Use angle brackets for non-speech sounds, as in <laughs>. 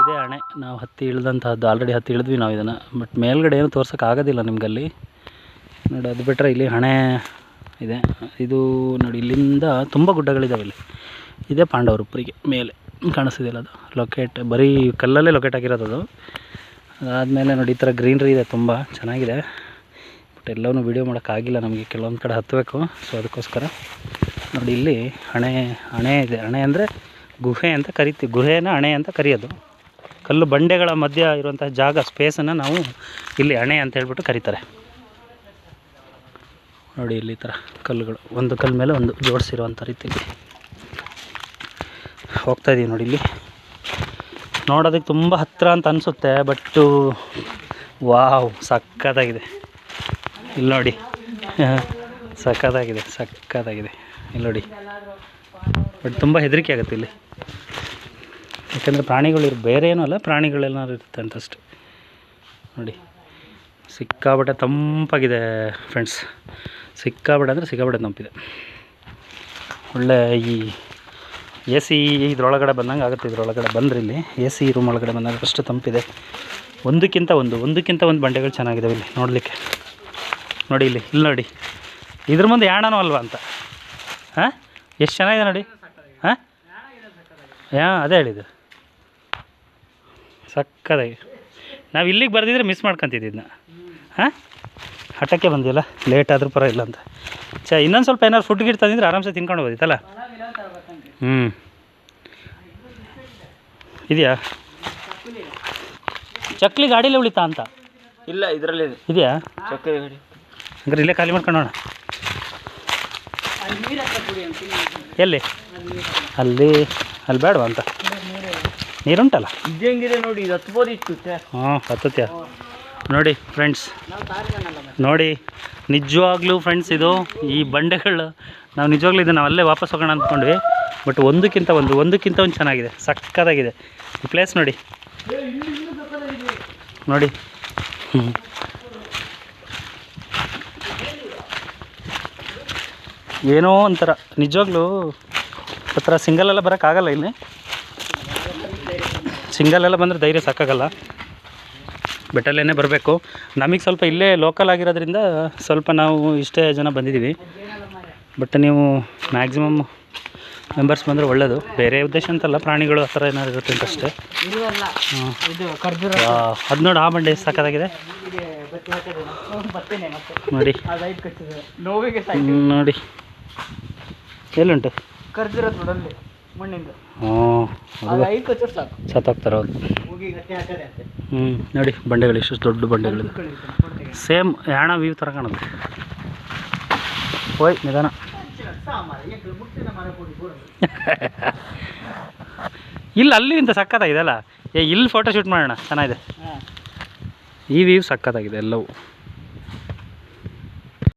ಇದೇ ಹಣೆ. ನಾವು ಹತ್ತಿ ಇಳ್ದಂತಹದ್ದು. ಆಲ್ರೆಡಿ ಹತ್ತಿ ಇಳಿದ್ವಿ ನಾವು ಇದನ್ನು. ಬಟ್ ಮೇಲ್ಗಡೆ ಏನು ತೋರ್ಸೋಕ್ಕಾಗೋದಿಲ್ಲ ನಿಮ್ಗಲ್ಲಿ. ನೋಡಿ, ಅದು ಬಿಟ್ಟರೆ ಇಲ್ಲಿ ಹಣೆ ಇದೆ. ಇದು ನೋಡಿ, ಇಲ್ಲಿಂದ ತುಂಬ ಗುಡ್ಡಗಳಿದ್ದಾವೆ ಇಲ್ಲಿ. ಇದೇ ಪಾಂಡವರ ಉಪ್ಪರಿಗೆ. ಮೇಲೆ ಕಾಣಿಸ್ತಿದೆಯಲ್ಲ ಅದು? ಲೊಕೇಟ್ ಬರೀ ಕಲ್ಲಲ್ಲೇ ಲೊಕೇಟ್ ಆಗಿರೋದು ಅದು. ಅದಾದಮೇಲೆ ನೋಡಿ, ಈ ಥರ ಗ್ರೀನ್ರಿ ಇದೆ ತುಂಬ. ಚೆನ್ನಾಗಿದೆ. ಬಟ್ ಎಲ್ಲವೂ ವೀಡಿಯೋ ಮಾಡೋಕ್ಕಾಗಿಲ್ಲ ನಮಗೆ. ಕೆಲವೊಂದು ಕಡೆ ಹತ್ತಬೇಕು ಸೊ ಅದಕ್ಕೋಸ್ಕರ ನೋಡಿ, ಇಲ್ಲಿ ಹಣೆ ಹಣೆ ಇದೆ. ಹಣೆ ಅಂದರೆ ಗುಹೆ ಅಂತ ಕರಿತೀವಿ. ಗುಹೆನ ಹಣೆ ಅಂತ ಕರೆಯೋದು. ಕಲ್ಲು ಬಂಡೆಗಳ ಮಧ್ಯ ಇರುವಂತಹ ಜಾಗ ಸ್ಪೇಸನ್ನು ನಾವು ಇಲ್ಲಿ ಹಣೆ ಅಂತ ಹೇಳ್ಬಿಟ್ಟು ಕರೀತಾರೆ. ನೋಡಿ ಇಲ್ಲಿ ಥರ ಕಲ್ಲುಗಳು. ಒಂದು ಕಲ್ಲು ಮೇಲೆ ಒಂದು ಜೋಡಿಸಿರುವಂಥ ರೀತಿಯಲ್ಲಿ ಹೋಗ್ತಾ ಇದೀವಿ ನೋಡಿ ಇಲ್ಲಿ. ನೋಡೋದಕ್ಕೆ ತುಂಬ ಹತ್ತಿರ ಅಂತ ಅನಿಸುತ್ತೆ ಬಟ್ಟು ವಾವ್, ಸಕ್ಕತ್ತಾಗಿದೆ. ಇಲ್ಲಿ ನೋಡಿ. ಸಕ್ಕತ್ತಾಗಿದೆ ಸಕ್ಕತ್ತಾಗಿದೆ. ಇಲ್ಲಿ ನೋಡಿ. ಬಟ್ ತುಂಬ ಹೆದರಿಕೆ ಆಗುತ್ತೆ ಇಲ್ಲಿ. ಯಾಕಂದರೆ ಪ್ರಾಣಿಗಳು ಇರ್ ಬೇರೆ ಏನೂ ಅಲ್ಲ ಪ್ರಾಣಿಗಳೆಲ್ಲ ಇರುತ್ತೆ ಅಂತ ಅಂತಷ್ಟೆ. ನೋಡಿ ಸಿಕ್ಕಾಬಟ್ಟೆ ತಂಪಾಗಿದೆ ಫ್ರೆಂಡ್ಸ್ ಸಿಕ್ಕಾಬಟ್ಟೆ ಅಂದರೆ ಸಿಕ್ಕಾಬಟ್ಟೆ ತಂಪಿದೆ. ಒಳ್ಳೆ ಈ ಎ ಸಿ ಇದ್ರೊಳಗಡೆ ಬಂದಂಗೆ ಆಗುತ್ತೆ, ಇದ್ರೊಳಗಡೆ ಬಂದ್ರೆ ಇಲ್ಲಿ ಎ ಸಿ ರೂಮ್ ಒಳಗಡೆ ಬಂದಾಗ ಅಷ್ಟು ತಂಪಿದೆ. ಒಂದಕ್ಕಿಂತ ಒಂದು ಒಂದಕ್ಕಿಂತ ಒಂದು ಬಂಡೆಗಳು ಚೆನ್ನಾಗಿದ್ದಾವೆ ಇಲ್ಲಿ ನೋಡಲಿಕ್ಕೆ. ನೋಡಿ ಇಲ್ಲಿ ಇಲ್ಲಿ ನೋಡಿ. ಇದ್ರ ಮುಂದೆ ಯಾಣನೂ ಅಲ್ವಾ ಅಂತ? ಹಾಂ? ಎಷ್ಟು ಚೆನ್ನಾಗಿದೆ ನೋಡಿ. ಹಾಂ? ಹಾಂ ಅದೇ ಹೇಳಿದ್ದು. ಸಕ್ಕದಾಗಿ ನಾವು ಇಲ್ಲಿಗೆ ಬರೆದಿದ್ರೆ ಮಿಸ್ ಮಾಡ್ಕೊತಿದ್ದೆ ಇದನ್ನ ಹಾಂ? ಹಠಕ್ಕೆ ಬಂದಿಲ್ಲ ಲೇಟ್ ಆದರೂ ಇಲ್ಲ ಅಂತ. ಚ ಇನ್ನೊಂದು ಸ್ವಲ್ಪ ಏನಾದ್ರು ಫುಡ್ ಗಿಟ್ ತಂದಿದ್ರೆ ಆರಾಮ್ಸೆ ತಿನ್ಕೊಂಡು ಹೋಗಿತ್ತಲ್ಲ ಹ್ಞೂ ಇದೆಯಾ? ಚಕ್ಲಿ ಗಾಡೀಲಿ ಉಳಿತಾ ಅಂತ? ಇಲ್ಲ ಇದರಲ್ಲಿ ಇದೆಯಾ? ಚಕ್ಲಿ ಗಾಡಿ. ಅಂದ್ರೆ ಇಲ್ಲೇ ಖಾಲಿ ಮಾಡ್ಕೊಳ್ಳೋಣ ಎಲ್ಲಿ? ಅಲ್ಲಿ ಅಲ್ಲಿ ಬೇಡವಾ ಅಂತ? ನೀರುಂಟಲ್ಲ? ಇದ್ದಂಗಿದೆ ನೋಡಿ ಇದು ಹತ್ಬೋದಿತ್ತು. ಹಾಂ ಹತ್ತತ್ಯ? ನೋಡಿ ಫ್ರೆಂಡ್ಸ್ ನೋಡಿ ನಿಜವಾಗ್ಲೂ ಫ್ರೆಂಡ್ಸ್ ಇದು. ಈ ಬಂಡೆಗಳು ನಾವು ನಿಜವಾಗ್ಲೂ ಇದು ನಾವು ಅಲ್ಲೇ ವಾಪಸ್ ಹೋಗೋಣ ಅಂದ್ಕೊಂಡ್ವಿ. ಬಟ್ ಒಂದಕ್ಕಿಂತ ಒಂದು ಒಂದಕ್ಕಿಂತ ಒಂದು ಚೆನ್ನಾಗಿದೆ ಸಕ್ಕತ್ತಾಗಿದೆ ಈ ಪ್ಲೇಸ್ ನೋಡಿ. ನೋಡಿ. ಹ್ಞೂ ಏನೋ ಒಂಥರ. ನಿಜವಾಗ್ಲೂ ಹತ್ರ ಸಿಂಗಲೆಲ್ಲ ಬರೋಕ್ಕಾಗಲ್ಲ ಇಲ್ಲಿ. ಸಿಂಗಲ್ ಎಲ್ಲ ಬಂದರೆ ಧೈರ್ಯ ಸಾಕಾಗಲ್ಲ. ಬೆಟ್ಟಲ್ಲೇ ಬರಬೇಕು. ನಮಗೆ ಸ್ವಲ್ಪ ಇಲ್ಲೇ ಲೋಕಲ್ ಆಗಿರೋದ್ರಿಂದ ಸ್ವಲ್ಪ ನಾವು ಇಷ್ಟೇ ಜನ ಬಂದಿದ್ದೀವಿ ಬಟ್ ನೀವು ಮ್ಯಾಕ್ಸಿಮಮ್ ಮೆಂಬರ್ಸ್ ಬಂದರೆ ಒಳ್ಳೆಯದು ಬೇರೆ ಉದ್ದೇಶ ಅಂತಲ್ಲ ಪ್ರಾಣಿಗಳು ಆ ಥರ ಏನಾದ್ರು ಇರುತ್ತೆ ಅಂತಷ್ಟೇ ಅದು ನೋಡಿ ಆ ಬಂಡೆ ಎಷ್ಟು ಸಾಕಾಗಿದೆ? ನೋಡಿ. ನೋಡಿ. ಎಲ್ಲುಂಟು? ಕರ್ದಿರೋದು ನೋಡಲ್ಲಿ ಮಣ್ಣಿಂದ. ಹ್ಞೂ ಅದು ಐದು ಕಚ್ಚರ್ ಸಾಕು. ಸತ್ತೋಗ್ತಾರೆ ಅಂತೆ. ಹ್ಞೂ ನೋಡಿ ಬಂಡೆಗಳು ಇಷ್ಟು ದೊಡ್ಡ ಬಂಡೆಗಳು ಸೇಮ್ ಯಾಣ ವ್ಯೂ ಥರ ಕಾಣುತ್ತೆ. ಹೋಯ್ ನಿಧಾನ. <laughs> ಇಲ್ಲ ಅಲ್ಲಿಂದ ಸಕ್ಕತ್ತಾಗಿದೆ ಅಲ್ಲ. ಏ ಇಲ್ಲಿ ಫೋಟೋ ಶೂಟ್ ಮಾಡೋಣ. ಚೆನ್ನಾಗಿದೆ. ಈ ವ್ಯೂ ಸಕ್ಕತ್ತಾಗಿದೆ ಎಲ್ಲವೂ.